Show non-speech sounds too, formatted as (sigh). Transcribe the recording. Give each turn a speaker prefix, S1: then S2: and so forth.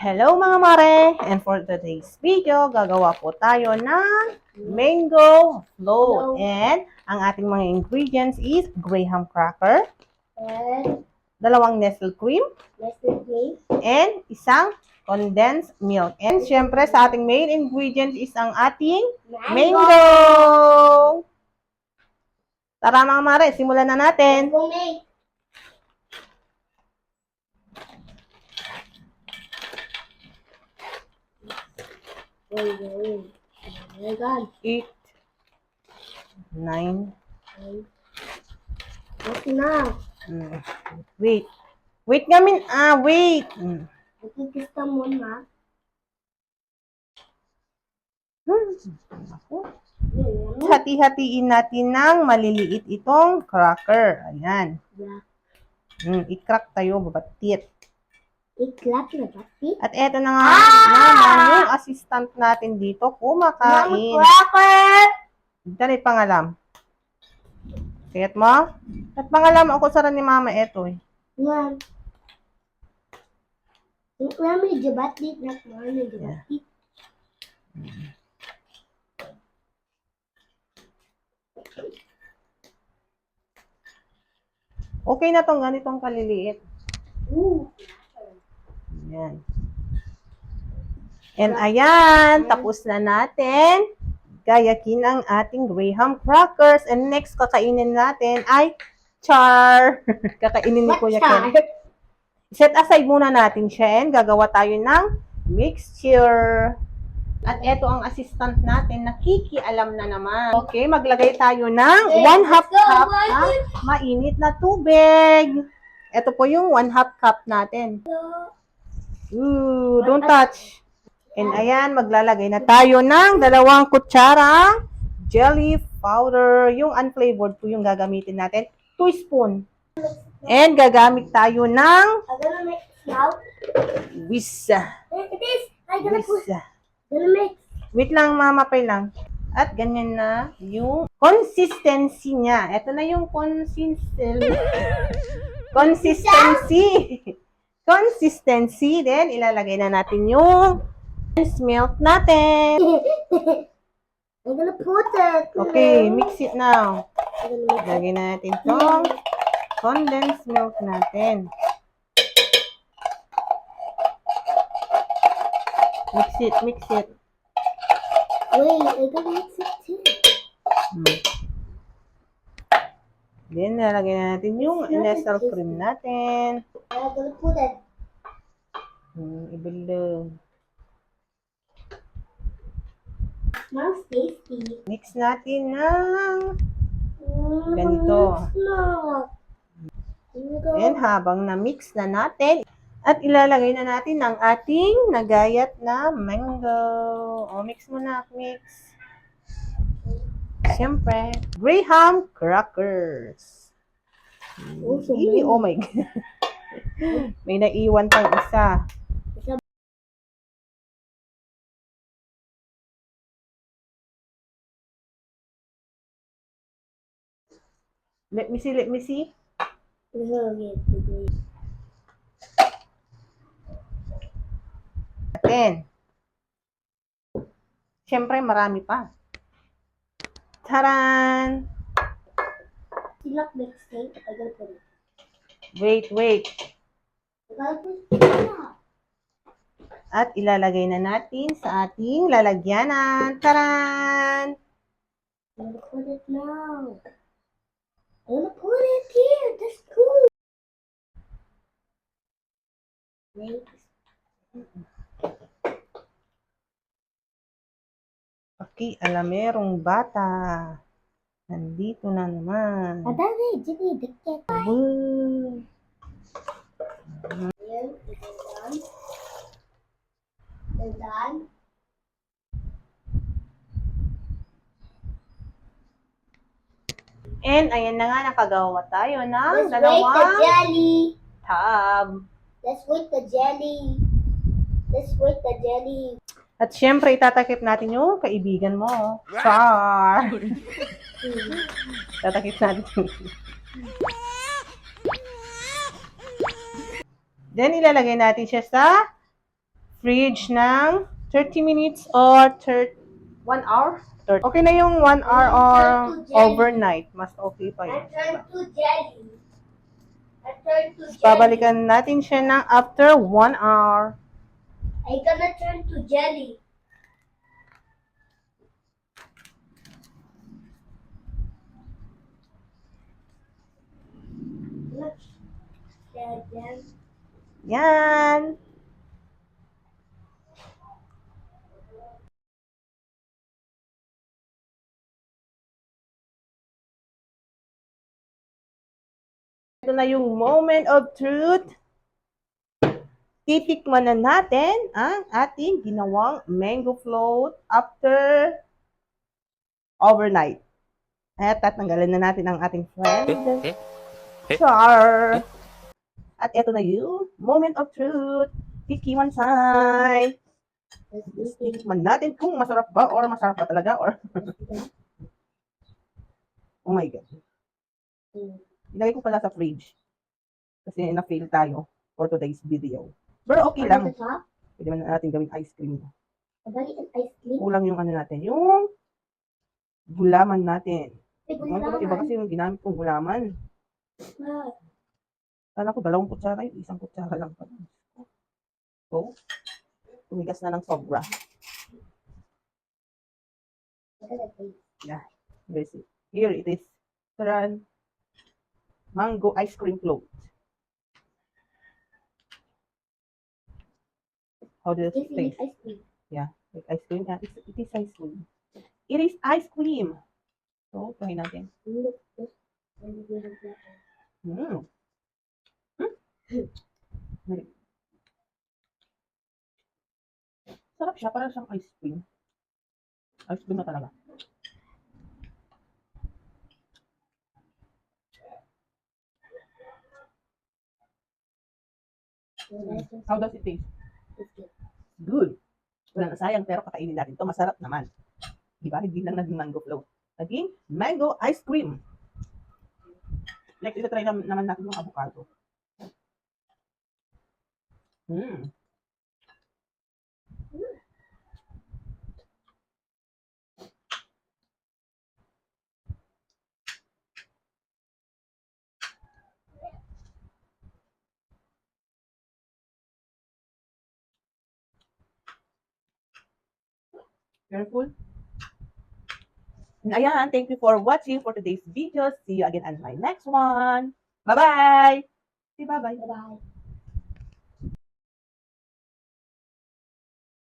S1: Hello mga mare! And for today's video, gagawa po tayo ng mango float. And ang ating mga ingredients is graham cracker,
S2: And
S1: dalawang Nestle cream,
S2: Nestle Cream.
S1: and isang condensed milk. And syempre sa ating main ingredient is ang ating mango! Tara mga mare, simulan na natin.
S2: Wait, wait. Oh my god.
S1: 8, 9,
S2: Okay na.
S1: mm, wait. Wait ngamin, ah, wait. Mm.
S2: Nakikista mo na.
S1: Hmm. Hati-hatiin natin ng maliliit itong cracker. Ayan.
S2: Yeah.
S1: Hmm, i-crack tayo, babatit.
S2: Iklap na pati.
S1: At eto na nga naman yung assistant natin dito kumakain. Dali pangalam. Kayat mo? At pangalam ako sa ni mama eto eh.
S2: Yung kaya may jabatit na kaya may jabatit.
S1: Okay na tong ganitong kaliliit.
S2: Ooh.
S1: Ayan. And ayan, tapos na natin gayakin ang ating graham crackers. And next kakainin natin ay char. (laughs) kakainin ni Kuya Ken. Set aside muna natin siya and gagawa tayo ng mixture. At eto ang assistant natin, nakikialam na naman. Okay, maglagay tayo ng
S2: Okay,
S1: 1 half cup na mainit na tubig. Ito po yung 1 half cup natin. Ooh, don't touch. And ayan, maglalagay na tayo ng dalawang kutsara jelly powder. Yung unflavored po yung gagamitin natin. 2 spoon. And gagamit tayo ng wisa. Wisa. Wait lang, mamapay lang. At ganyan na yung consistency niya. Ito na yung consistency. (laughs) Consistency. Consistency. Then, ilalagay na natin yung milk natin. (laughs)
S2: I'm gonna put it.
S1: Okay, mix it now. Lagay na natin itong condensed milk natin. Mix it, mix it.
S2: Wait, I'm gonna mix it too.
S1: Hmm. Then, lalagay na natin yung Nestle cream natin.
S2: I'm gonna put it.
S1: Hmm, ibilog.
S2: Smells tasty.
S1: Mix natin ng
S2: Mm,
S1: Ganito. And habang na-mix na natin, at ilalagay na natin ang ating nagayat na mango. O, mix mo na, mix. Siyempre, Graham crackers.
S2: Oh, so
S1: Really?
S2: many.
S1: Oh my God. (laughs) May naiwan pang isa. Let me see, let me see. Natin. Siyempre, marami pa. Taran!
S2: Silak mix it. I'm gonna put it.
S1: Wait, wait. At ilalagay na natin sa ating lalagyanan. Taran!
S2: I'm gonna put it now. I'm gonna put it here. That's cool. Wait.
S1: Okay, alamerong bata. Nandito na naman.
S2: Adali, Jimmy, dikit. It's done. It's done.
S1: And ayan na nga, nakagawa tayo ng
S2: Let's wait the
S1: dalawang
S2: jelly.
S1: tab.
S2: Let's wait the jelly. Let's wait the jelly.
S1: At syempre, itatakip natin yung kaibigan mo. Char! Tatakip natin. Then, ilalagay natin siya sa
S3: fridge ng 30 minutes or 30, 1 hour? 30. Okay na yung 1 hour or overnight. Mas okay pa yun. Babalikan natin siya ng after 1 hour.
S2: I gonna turn to jelly.
S3: Yan. Ito na yung moment of truth. Titikman na natin ang ating ginawang mango float after overnight. At tatanggalin na natin ang ating friend. Char. At ito na yung moment of truth. Tiki Mansay. Tikman natin kung masarap ba or masarap ba talaga or (laughs) oh my god. Ilagay ko pala sa fridge. Kasi na-fail tayo for today's video. Pero okay lang.
S2: The top,
S3: Pwede man natin gawing ice cream.
S2: a bali an ice cream.
S3: Kulang yung ano natin, yung gulaman natin. Ano ko iba kasi yung ginamit kong gulaman.
S2: Ah,
S3: Kala ko dalawang kutsara yun, isang kutsara lang pala. So, tumigas na ng sobra. is. Here it is. Taran. Mango ice cream float. How does
S2: This
S3: it
S2: is
S3: taste?
S2: ice cream.
S3: Like ice cream? Yeah, it's, it is ice cream. It is ice cream. So, try natin.
S2: Look, this. And we have that.
S3: Mm. Mm. Sarap siya, parang siyang ice cream. Ice cream na talaga. How does it taste? Good. Na sayang, pero kakainin natin to Masarap naman. Diba? Hindi lang naging mango float. Naging mango ice cream. Next, ito try nam- naman natin yung avocado. Mm. Careful. And ayan, thank you for watching for today's video. See you again on my next one. Bye-bye! Say bye-bye.
S2: Bye-bye.